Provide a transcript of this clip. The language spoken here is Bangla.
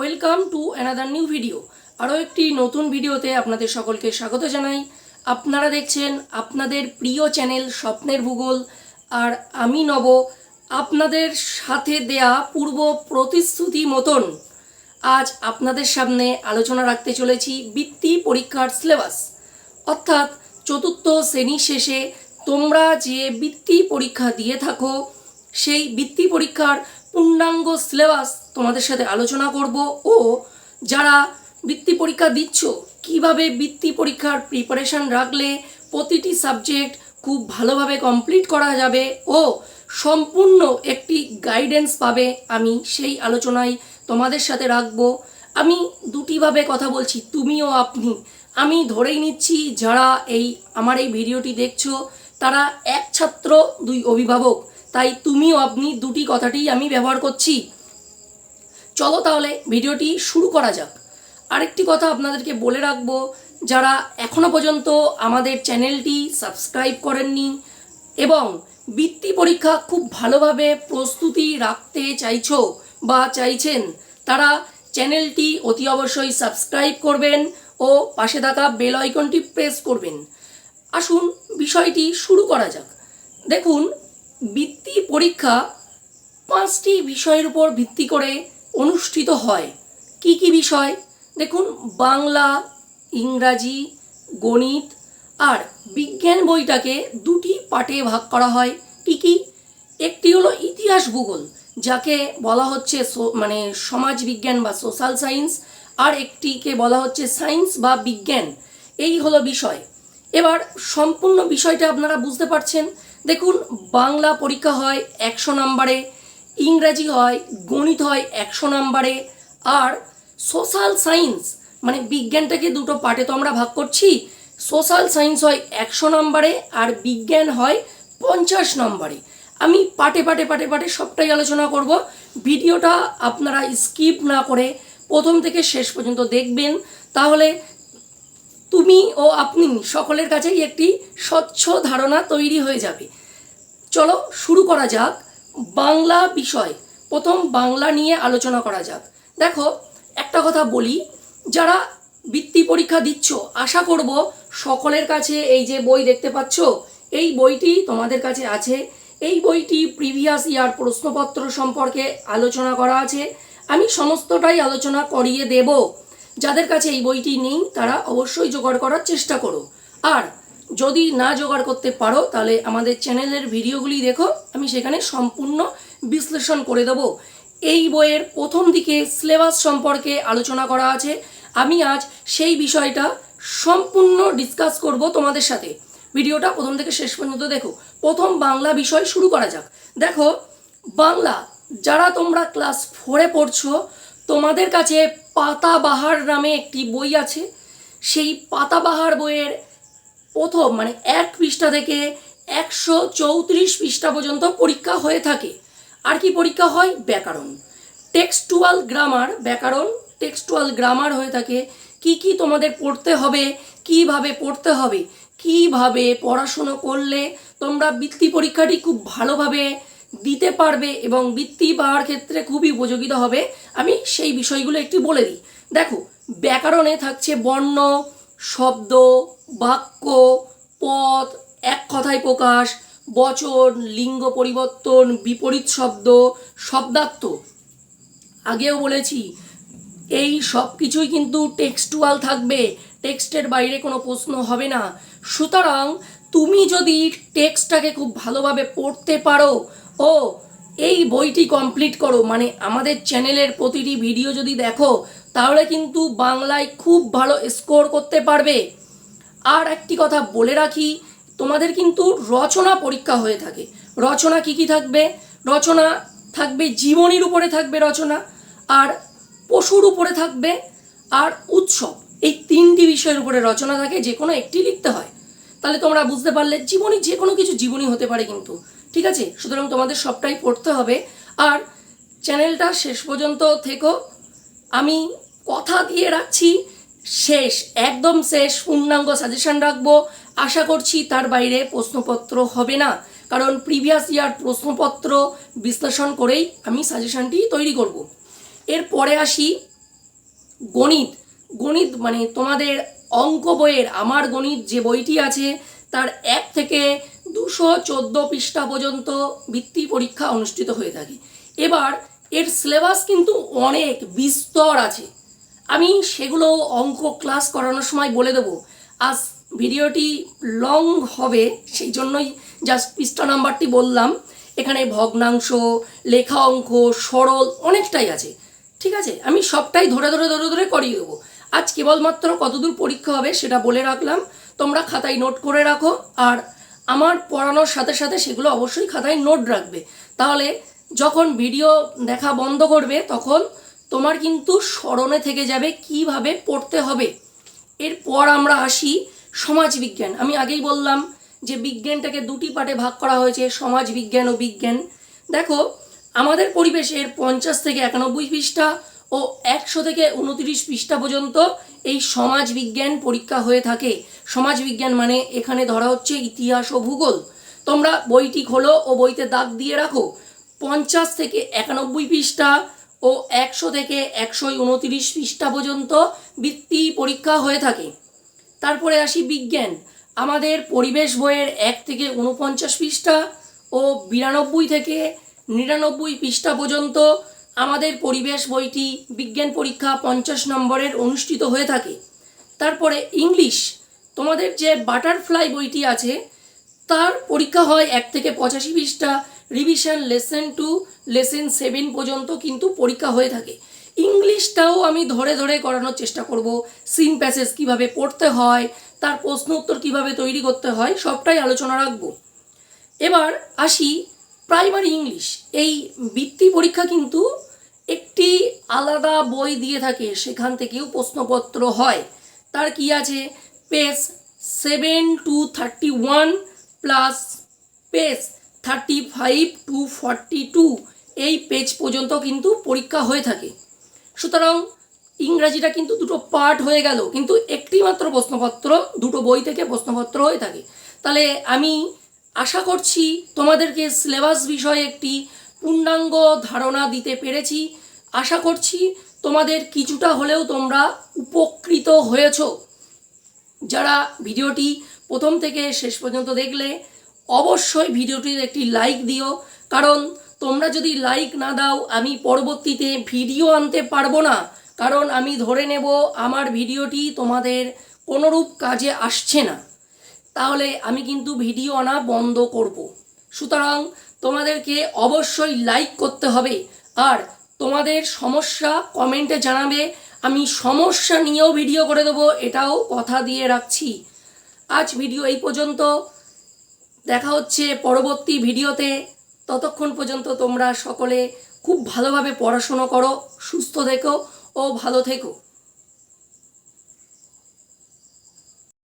Welcome to another new video আরও একটি নতুন ভিডিওতে আপনাদের সকলকে স্বাগত জানাই। আপনারা দেখছেন আপনাদের প্রিয় চ্যানেল স্বপ্নের ভূগোল। আর আমি নব, আপনাদের সাথে দেয়া পূর্ব প্রতিশ্রুতি মতন। আজ আপনাদের সামনে আলোচনা রাখতে চলেছি বৃত্তি পরীক্ষার সিলেবাস। অর্থাৎ চতুর্থ শ্রেণি শেষে তোমরা যে বৃত্তি পরীক্ষা দিয়ে থাকো, সেই বৃত্তি পরীক্ষার পূর্ণাঙ্গ সিলেবাস তোমাদের সাথে আলোচনা করব ও যারা বৃত্তি পরীক্ষা দিচ্ছ, কীভাবে বৃত্তি পরীক্ষার প্রিপারেশন রাখলে প্রতিটি সাবজেক্ট খুব ভালোভাবে কমপ্লিট করা যাবে ও সম্পূর্ণ একটি গাইডেন্স পাবে, আমি সেই আলোচনায় তোমাদের সাথে রাখব। আমি দুটিভাবে কথা বলছি তুমি ও আপনি। আমি ধরেই নিচ্ছি, যারা এই আমার এই ভিডিওটি দেখছ, তারা এক ছাত্র, দুই অভিভাবক। তাই তুমিও আপনি দুটি কথাটি আমি ব্যবহার করছি। চলো তাহলে ভিডিওটি শুরু করা যাক। আরেকটি কথা আপনাদেরকে বলে রাখব, যারা এখনও পর্যন্ত আমাদের চ্যানেলটি সাবস্ক্রাইব করেননি এবং বৃত্তি পরীক্ষা খুব ভালোভাবে প্রস্তুতি রাখতে চাইছো বা চাইছেন, তারা চ্যানেলটি অতি অবশ্যই সাবস্ক্রাইব করবেন ও পাশে থাকা বেল আইকনটি প্রেস করবেন। আসুন বিষয়টি শুরু করা যাক। দেখুন, বৃত্তি পরীক্ষা পাঁচটি বিষয়ের উপর ভিত্তি করে অনুষ্ঠিত হয়। কি কি বিষয়? দেখুন, বাংলা, ইংরাজি, গণিত আর বিজ্ঞান বইটাকে দুটি পার্টে ভাগ করা হয়। কি কি? একটি হলো ইতিহাস ভূগোল, যাকে বলা হচ্ছে মানে সমাজ বিজ্ঞান বা সোশ্যাল সায়েন্স, আর একটিকে বলা হচ্ছে সায়েন্স বা বিজ্ঞান। এই হলো বিষয়। এবার সম্পূর্ণ বিষয়টা আপনারা বুঝতে পারছেন। দেখুন, বাংলা পরীক্ষা হয় একশো নম্বরে। ইংরাজি হয়, গণিত হয় একশো নম্বরে। আর সোশ্যাল সায়েন্স মানে বিজ্ঞানটাকে দুটো পার্টে তো আমরা ভাগ করছি। সোশ্যাল সায়েন্স হয় একশো নম্বরে আর বিজ্ঞান হয় পঞ্চাশ নম্বরে। আমি পাটে পাটে পাটে পাটে সবটাই আলোচনা করব। ভিডিওটা আপনারা স্কিপ না করে প্রথম থেকে শেষ পর্যন্ত দেখবেন। তাহলে তুমি ও আপনি সকলের কাছেই একটি স্বচ্ছ ধারণা তৈরি হয়ে যাবে। চলো শুরু করা যাক। বাংলা বিষয়। প্রথম বাংলা নিয়ে আলোচনা করা যাক। দেখো, একটা কথা বলি, যারা বৃত্তি পরীক্ষা দিচ্ছ, আশা করব সকলের কাছে এই যে বই দেখতে পাচ্ছ, এই বইটি তোমাদের কাছে আছে। এই বইটি প্রিভিয়াস ইয়ার প্রশ্নপত্র সম্পর্কে আলোচনা করা আছে। আমি সমস্তটাই আলোচনা করিয়ে দেব। যাদের কাছে এই বইটি নেই, তারা অবশ্যই জোগাড় করার চেষ্টা করো। আর যদি না জোগাড় করতে পারো, তাহলে আমাদের চ্যানেলের ভিডিওগুলি দেখো, আমি সেখানে সম্পূর্ণ বিশ্লেষণ করে দেবো। এই বইয়ের প্রথম দিকে সিলেবাস সম্পর্কে আলোচনা করা আছে। আমি আজ সেই বিষয়টা সম্পূর্ণ ডিসকাস করব তোমাদের সাথে। ভিডিওটা প্রথম থেকে শেষ পর্যন্ত দেখো। প্রথম বাংলা বিষয় শুরু করা যাক। দেখো, বাংলা, যারা তোমরা ক্লাস ফোরে পড়ছো, তোমাদের কাছে পাতাবাহার নামে একটি বই আছে। সেই পাতাবাহার বইয়ের প্রথম মানে এক পৃষ্ঠা থেকে একশো চৌত্রিশ পৃষ্ঠা পর্যন্ত পরীক্ষা হয়ে থাকে। আর কি পরীক্ষা হয়? ব্যাকরণ। টেক্সটুয়াল গ্রামার, ব্যাকরণ, টেক্সটুয়াল গ্রামার হয়ে থাকে। কি কি তোমাদের পড়তে হবে? কীভাবে পড়তে হবে? কীভাবে পড়াশুনো করলে তোমরা বৃত্তি পরীক্ষাটি খুব ভালোভাবে দিতে পারবে এবং বৃত্তি পাওয়ার ক্ষেত্রে খুবই উপযোগিতা হবে? আমি সেই বিষয়গুলো একটু বলে দিই। দেখো, ব্যাকরণে থাকছে বর্ণ শব্দ, বাক্য পদ এক কথায় প্রকাশ, বচন, লিঙ্গ পরিবর্তন, বিপরীত শব্দ, শব্দার্থ। আগেও বলেছি, এই সব কিছুই কিন্তু টেক্সটুয়াল থাকবে, টেক্সটের বাইরে কোনো প্রশ্ন হবে না। সুতরাং তুমি যদি টেক্সটটাকে খুব ভালোভাবে পড়তে পারো, ও, এই বইটি কমপ্লিট করো। মানে আমাদের চ্যানেলের প্রতিটি ভিডিও যদি দেখো তাহলে কিন্তু বাংলায় খুব ভালো স্কোর করতে পারবে। আর একটি কথা বলে রাখি, তোমাদের কিন্তু রচনা পরীক্ষা হয়ে থাকে। রচনা কি কি থাকবে? রচনা থাকবে জীবনীর উপরে থাকবে রচনা, আর পশুর উপরে থাকবে, আর উৎসব। এই তিনটি বিষয়ের উপরে রচনা থাকে যে কোনো একটি লিখতে হয়। তাহলে তোমরা বুঝতে পারলে, জীবনী যে কোনো কিছু জীবনী হতে পারে কিন্তু। ঠিক আছে? সুতরাং তোমাদের সবটাই পড়তে হবে। আর চ্যানেলটা শেষ পর্যন্ত থেকো। আমি কথা দিয়ে রাখছি, শেষ, একদম শেষ পূর্ণাঙ্গ সাজেশন রাখব। আশা করছি তার বাইরে প্রশ্নপত্র হবে না, কারণ প্রিভিয়াস ইয়ার প্রশ্নপত্র বিশ্লেষণ করেই আমি সাজেশনটি তৈরি করব। এরপরে আসি, গণিত। গণিত মানে তোমাদের অঙ্ক বইয়ের, আমার গণিত যে বইটি আছে, তার এক থেকে দুশো চোদ্দ পৃষ্ঠা পর্যন্ত বৃত্তি পরীক্ষা অনুষ্ঠিত হয়ে থাকে। এবার এর সিলেবাস কিন্তু অনেক বিস্তর আছে। আমি সেগুলো অঙ্ক ক্লাস করানোর সময় বলে দেবো। আজ ভিডিওটি লং হবে, সেই জন্যই জাস্ট পৃষ্ঠা নাম্বারটি বললাম। এখানে ভগ্নাংশ, লেখা অঙ্ক, সরল অনেকটাই আছে। ঠিক আছে? আমি সবটাই ধরে ধরে ধরে ধরে করিয়ে দেবো। আজ কেবলমাত্র কতদূর পরীক্ষা হবে সেটা বলে রাখলাম। তোমরা খাতায় নোট করে রাখো। আর আমার পড়ানোর সাথে সাথে সেগুলো অবশ্যই খাতায় নোট রাখবে। তাহলে যখন ভিডিও দেখা বন্ধ করবে, তখন তোমার কিন্তু স্মরণে থেকে যাবে কীভাবে পড়তে হবে। এরপর আমরা আসি সমাজ বিজ্ঞান। আমি আগেই বললাম যে বিজ্ঞানটাকে দুটি পার্টে ভাগ করা হয়েছে, সমাজ বিজ্ঞান ও বিজ্ঞান। দেখো, আমাদের পরিবেশের পঞ্চাশ থেকে একানব্বই পৃষ্ঠা ও একশো থেকে উনত্রিশ পৃষ্ঠা পর্যন্ত এই সমাজ বিজ্ঞান পরীক্ষা হয়ে থাকে। সমাজ বিজ্ঞান মানে এখানে ধরা হচ্ছে ইতিহাস ও ভূগোল। তোমরা বইটি খোলো ও বইতে দাগ দিয়ে রাখো। পঞ্চাশ থেকে একানব্বই পৃষ্ঠা ও একশো থেকে একশো উনত্রিশ পৃষ্ঠা পর্যন্ত বৃত্তি পরীক্ষা হয়ে থাকে। তারপরে আসি বিজ্ঞান। আমাদের পরিবেশ বইয়ের এক থেকে উনপঞ্চাশ পৃষ্ঠা ও বিরানব্বই থেকে নিরানব্বই পৃষ্ঠা পর্যন্ত আমাদের পরিবেশ বইটি বিজ্ঞান পরীক্ষা পঞ্চাশ নম্বরের অনুষ্ঠিত হয়ে থাকে। তারপরে ইংলিশ। তোমাদের যে বাটারফ্লাই বইটি আছে, তার পরীক্ষা হয় এক থেকে পঁচাশি পৃষ্ঠা revision lesson to lesson seven পর্যন্ত কিন্তু পরীক্ষা হয়ে থাকে। ইংলিশটাও আমি ধরে ধরে করানোর চেষ্টা করব সিন প্যাসেজ কীভাবে পড়তে হয়, তার প্রশ্ন উত্তর কীভাবে তৈরি করতে হয়, সবটাই আলোচনা রাখব। এবার আসি প্রাইমারি ইংলিশ এই বৃত্তি পরীক্ষা কিন্তু একটি আলাদা বই দিয়ে থাকে, সেখান থেকেও প্রশ্নপত্র হয়। তার কি আছে? Page seven to thirty one plus page thirty five to forty two এই পেজ পর্যন্ত কিন্তু পরীক্ষা হয়ে থাকে। সুতরাং ইংরাজিটা কিন্তু দুটো পার্ট হয়ে গেল, কিন্তু একটি মাত্র প্রশ্নপত্র, দুটো বই থেকে প্রশ্নপত্র হয়ে থাকে। তাহলে আমি আশা করছি তোমাদেরকে সিলেবাস বিষয়ে একটি পূর্ণাঙ্গ ধারণা দিতে পেরেছি। আশা করছি তোমাদের কিছুটা হলেও তোমরা উপকৃত হয়েছো। যারা ভিডিওটি প্রথম থেকে শেষ পর্যন্ত দেখলে অবশ্যই ভিডিওটির একটি লাইক দিও। কারণ তোমরা যদি লাইক না দাও, আমি পরবর্তীতে ভিডিও আনতে পারব না। কারণ আমি ধরে নেব, আমার ভিডিওটি তোমাদের কোনোরূপ কাজে আসছে না। তাহলে আমি কিন্তু ভিডিও আনা বন্ধ করব। সুতরাং তোমাদেরকে অবশ্যই লাইক করতে হবে। আর তোমাদের সমস্যা কমেন্টে জানাবে, আমি সমস্যা নিয়েও ভিডিও করে দেবো, এটাও কথা দিয়ে রাখছি। আজ ভিডিও এই পর্যন্ত। দেখা হচ্ছে পরবর্তী ভিডিওতে। ততক্ষণ পর্যন্ত তোমরা সকলে খুব ভালোভাবে পড়াশুনো করো, সুস্থ থেকো ও ভালো থেকো।